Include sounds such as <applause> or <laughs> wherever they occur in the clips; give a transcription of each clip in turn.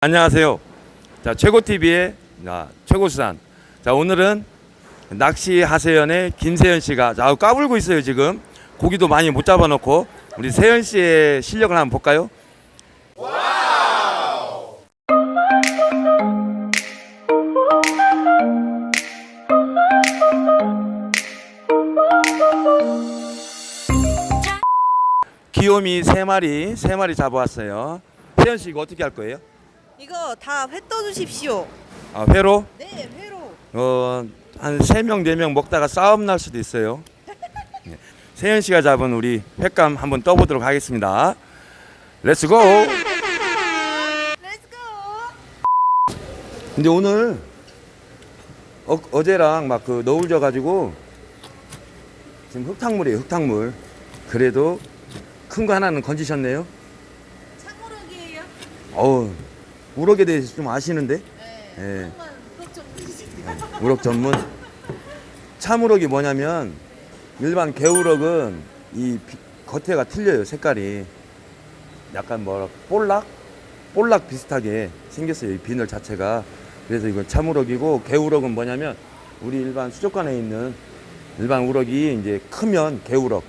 안녕하세요. 자, 최고TV의 최고수산. 자, 오늘은 낚시 하세연의 김세연 씨가 자, 까불고 있어요, 지금. 고기도 많이 못 잡아놓고. 우리 세연 씨의 실력을 한번 볼까요? 귀요미 세 마리, 세 마리 잡아왔어요. 세연 씨 이거 어떻게 할 거예요? 이거 다 회 떠주십시오. 아, 회로? 네, 회로. 어, 한 세 명 네 명 먹다가 싸움 날 수도 있어요. 네. <laughs> 세현 씨가 잡은 우리 횟감 한번 떠보도록 하겠습니다. 렛츠고! 렛츠고. 근데 오늘 어, 어제랑 막 그 너울 져가지고 지금 흙탕물이에요, 흙탕물. 그래도 큰 거 하나는 건지셨네요. 창호록이에요. 어우, 우럭에 대해서 좀 아시는데? 네. 예. 우럭 전문. 참우럭이 뭐냐면 일반 개우럭은 이 비- 겉에가 틀려요 색깔이 약간 뭐라 볼락 볼락 비슷하게 생겼어요 이 비늘 자체가 그래서 이건 참우럭이고 개우럭은 뭐냐면 우리 일반 수족관에 있는 일반 우럭이 이제 크면 개우럭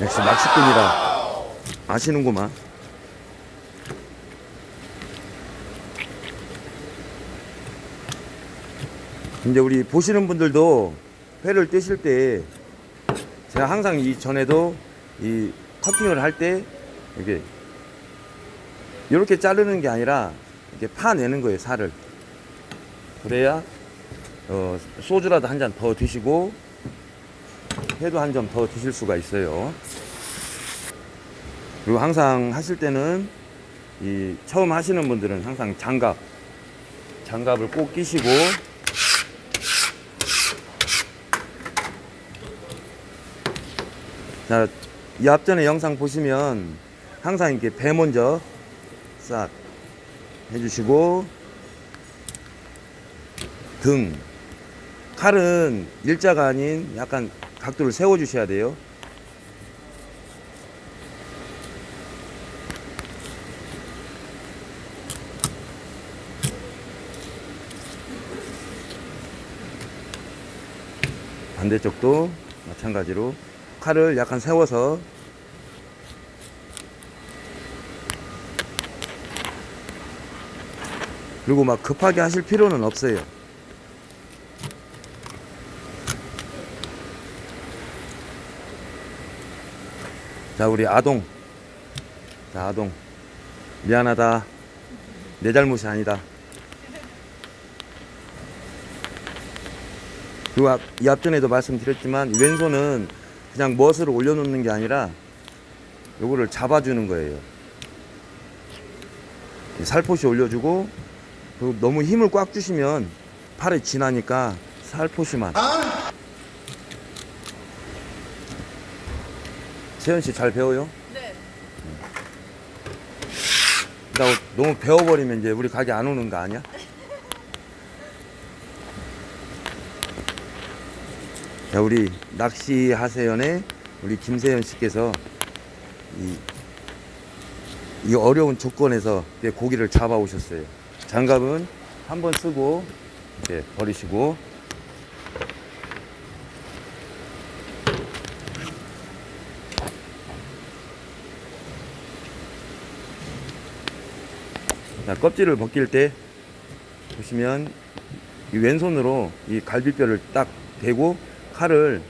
역시 낚시꾼이라 아시는구만. 이제 우리 보시는 분들도 회를 뜨실 때 제가 항상 이 전에도 이 커팅을 할 때 이게 이렇게 자르는 게 아니라 이렇게 파내는 거예요 살을. 그래야 어, 소주라도 한 잔 더 드시고 회도 한 점 더 드실 수가 있어요 그리고 항상 하실 때는 이 처음 하시는 분들은 항상 장갑 장갑을 꼭 끼시고 자, 이 앞전에 영상 보시면 항상 이렇게 배 먼저 싹 해주시고 등 칼은 일자가 아닌 약간 각도를 세워 주셔야 돼요. 반대쪽도 마찬가지로 칼을 약간 세워서 그리고 막 급하게 하실 필요는 없어요. 자, 우리 아동. 자, 아동. 미안하다. 내 잘못이 아니다. 그리고 앞- 이 앞전에도 말씀드렸지만 이 왼손은 그냥 멋으로 올려놓는 게 아니라 요거를 잡아주는 거예요. 이 살포시 올려주고 그리고 너무 힘을 꽉 주시면 팔에 지나니까 살포시만. 세현 씨 잘 배워요? 네. 나 너무 배워버리면 이제 우리 가게 안 오는 거 아니야? <laughs> 자, 우리 낚시 하세연의 우리 김세연 씨께서 이, 이 어려운 조건에서 고기를 잡아 오셨어요. 장갑은 한 번 쓰고 이렇게 버리시고 자, 껍질을 벗길 때 보시면 이 왼손으로 이 갈비뼈를 딱 대고 칼을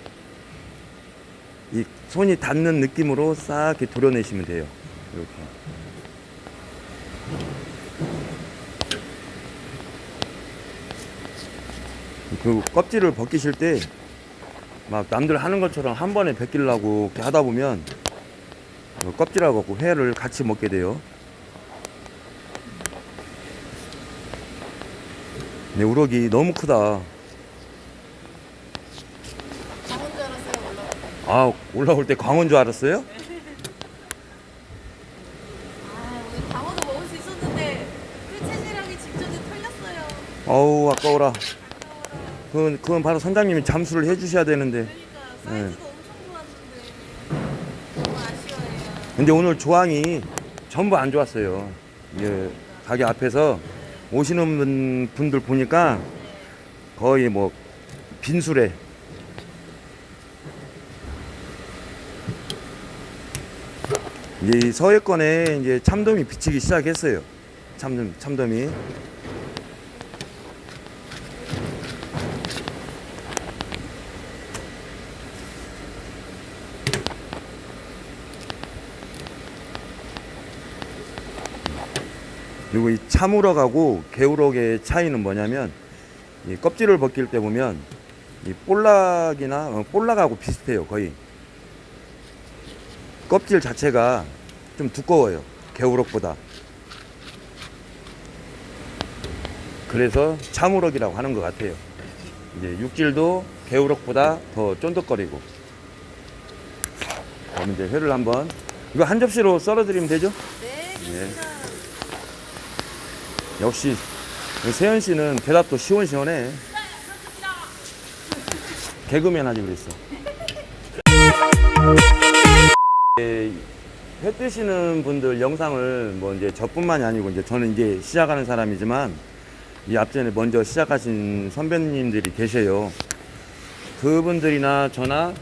이 손이 닿는 느낌으로 싹 이렇게 도려내시면 돼요. 이렇게. 그 껍질을 벗기실 때 막 남들 하는 것처럼 한 번에 벗기려고 이렇게 하다 보면 그 껍질하고 그 회를 같이 먹게 돼요. 네, 우럭이 너무 크다. 강원 줄 알았어요, 올라. 아, 올라올 때 광어인 줄 알았어요? 아, 오늘 강원도 먹을 수 있었는데 그 체질하기 직전에 털렸어요. 어우, 아까워라. 아까워라. 그건, 그건 바로 선장님이 잠수를 해주셔야 되는데. 그러니까 사이즈도 엄청 좋았는데 너무 아쉬워요. 근데 오늘 조항이 전부 안 좋았어요. 이제 가게 앞에서 오시는 분- 분들 보니까 거의 뭐 빈술에 이제 이 서해권에 이제 참돔이 비치기 시작했어요. 참돔 참돔이 그리고 이 참우럭하고 개우럭의 차이는 뭐냐면 이 껍질을 벗길 때 보면 이 볼락이나 어, 볼락하고 비슷해요 거의 껍질 자체가 좀 두꺼워요 개우럭보다 그래서 참우럭이라고 하는 것 같아요 이제 육질도 개우럭보다 더 쫀득거리고 그럼 이제 회를 한번 이거 한 접시로 썰어드리면 되죠? 네, 예. 역시 세현 씨는 대답도 시원시원해. 개그맨 하지 그랬어. <laughs> 예, 회 뜨시는 분들 영상을 뭐 이제 저뿐만이 아니고 이제 저는 이제 시작하는 사람이지만 이 앞전에 먼저 시작하신 선배님들이 계셔요. 그분들이나 저나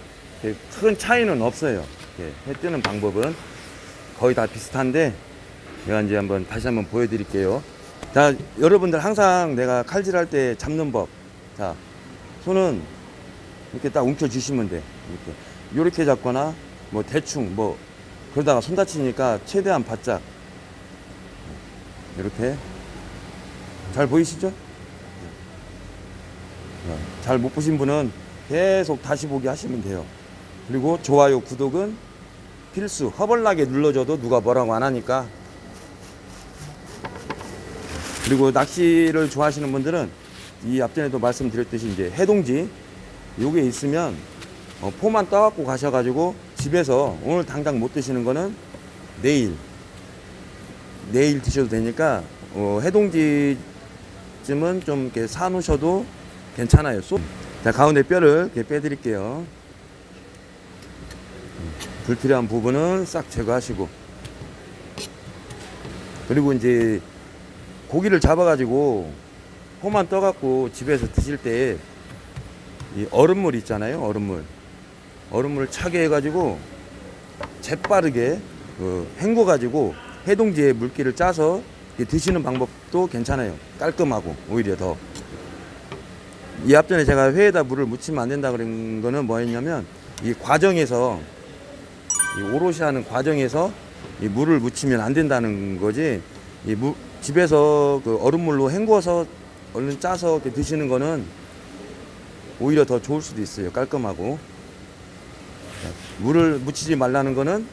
이렇게 큰 차이는 없어요. 이렇게 회 뜨는 방법은 거의 다 비슷한데 제가 이제 한번 다시 한번 보여드릴게요. 자, 여러분들 항상 내가 칼질할 때 잡는 법. 자, 손은 이렇게 딱 움켜쥐시면 돼. 이렇게. 요렇게 잡거나, 뭐 대충, 뭐, 그러다가 손 다치니까 최대한 바짝. 이렇게. 잘 보이시죠? 잘 못 보신 분은 계속 다시 보기 하시면 돼요. 그리고 좋아요, 구독은 필수. 허벌나게 눌러줘도 누가 뭐라고 안 하니까 그리고 낚시를 좋아하시는 분들은 이 앞전에도 말씀드렸듯이 이제 해동지 요게 있으면 어, 포만 떠갖고 가셔가지고 집에서 오늘 당장 못 드시는 거는 내일 내일 드셔도 되니까 어, 해동지쯤은 좀 이렇게 사놓으셔도 괜찮아요. 소- 자 가운데 뼈를 이렇게 빼드릴게요. 불필요한 부분은 싹 제거하시고 그리고 이제 고기를 잡아가지고 호만 떠갖고 집에서 드실 때 이 얼음물 있잖아요 얼음물 얼음물을 차게 해가지고 재빠르게 그 헹궈가지고 해동지에 물기를 짜서 드시는 방법도 괜찮아요 깔끔하고 오히려 더 이 앞전에 제가 회에다 물을 묻히면 안 된다 그런 거는 뭐였냐면 이 과정에서 이 오롯이 하는 과정에서 이 물을 묻히면 안 된다는 거지 이 무, 집에서 그 얼음물로 헹궈서 얼른 짜서 드시는 거는 오히려 더 좋을 수도 있어요. 깔끔하고. 자, 물을 묻히지 말라는 거는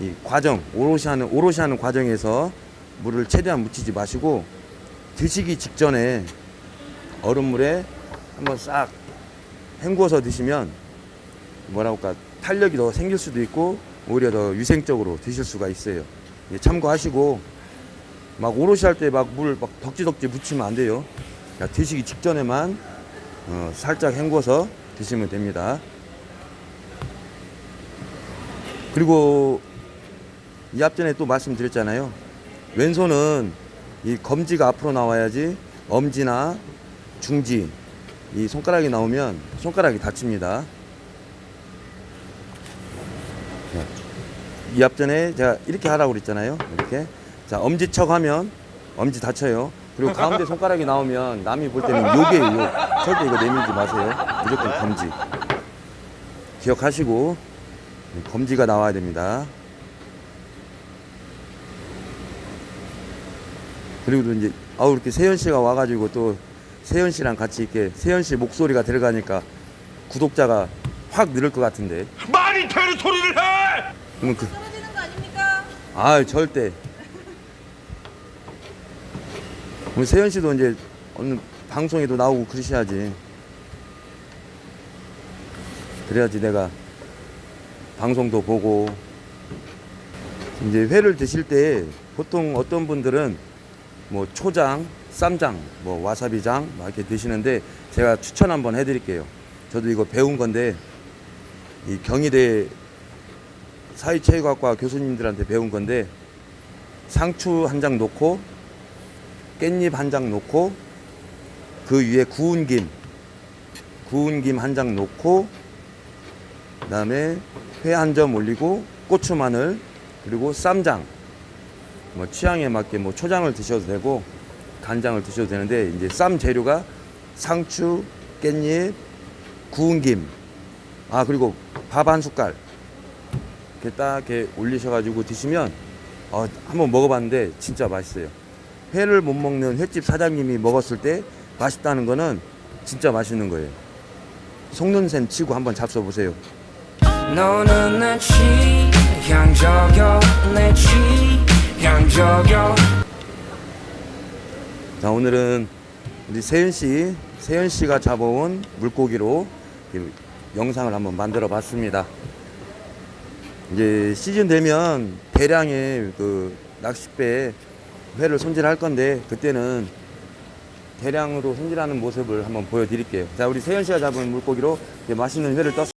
이 과정, 오롯이 하는, 오롯이 하는 과정에서 물을 최대한 묻히지 마시고 드시기 직전에 얼음물에 한번 싹 헹궈서 드시면 뭐라고 할까 탄력이 더 생길 수도 있고 오히려 더 위생적으로 드실 수가 있어요. 예, 참고하시고 막 오롯이 할 때 막물막 덕지덕지 묻히면 안 돼요. 드시기 직전에만 어, 살짝 헹궈서 드시면 됩니다. 그리고 이 앞전에 또 말씀드렸잖아요. 왼손은 이 검지가 앞으로 나와야지 엄지나 중지 이 손가락이 나오면 손가락이 다칩니다. 이 앞전에 제가 이렇게 하라고 그랬잖아요. 이렇게. 자, 엄지척 하면 엄지 다쳐요. 그리고 가운데 손가락이 나오면 남이 볼 때는 요게요. 요. 절대 이거 내밀지 마세요. 무조건 검지. 기억하시고 검지가 나와야 됩니다. 그리고 또 이제 아우 이렇게 세현 씨가 와가지고 또 세현 씨랑 같이 이렇게 세현 씨 목소리가 들어가니까 구독자가 확 늘을 것 같은데. 말이 되는 소리를 해! 그러면 그 떨어지는 거 아닙니까? 아 절대. 우리 세현 씨도 이제 어느 방송에도 나오고 그러셔야지. 그래야지 내가 방송도 보고 이제 회를 드실 때 보통 어떤 분들은 뭐 초장, 쌈장, 뭐 와사비장 막 이렇게 드시는데 제가 추천 한번 해드릴게요. 저도 이거 배운 건데 이 경희대 사회체육학과 교수님들한테 배운 건데 상추 한장 넣고 깻잎 한장 넣고 그 위에 구운 김 구운 김 한장 넣고 그 다음에 회 한 점 올리고 고추 마늘 그리고 쌈장 뭐 취향에 맞게 뭐 초장을 드셔도 되고 간장을 드셔도 되는데 이제 쌈 재료가 상추 깻잎 구운 김 아 그리고 밥 한 숟갈 이렇게 딱 이렇게 올리셔가지고 드시면 어, 한번 먹어봤는데 진짜 맛있어요. 회를 못 먹는 횟집 사장님이 먹었을 때 맛있다는 거는 진짜 맛있는 거예요. 셈 치고 한번 잡숴보세요. 너는 내 취향 저격 내 취향 저격 자 오늘은 우리 세윤 씨, 세윤 씨가 잡아온 물고기로 영상을 한번 만들어 봤습니다. 이제 시즌 되면 대량의 그 낚싯배 회를 손질할 건데 그때는 대량으로 손질하는 모습을 한번 보여드릴게요. 자 우리 세윤 씨가 잡은 물고기로 맛있는 회를 떴습니다.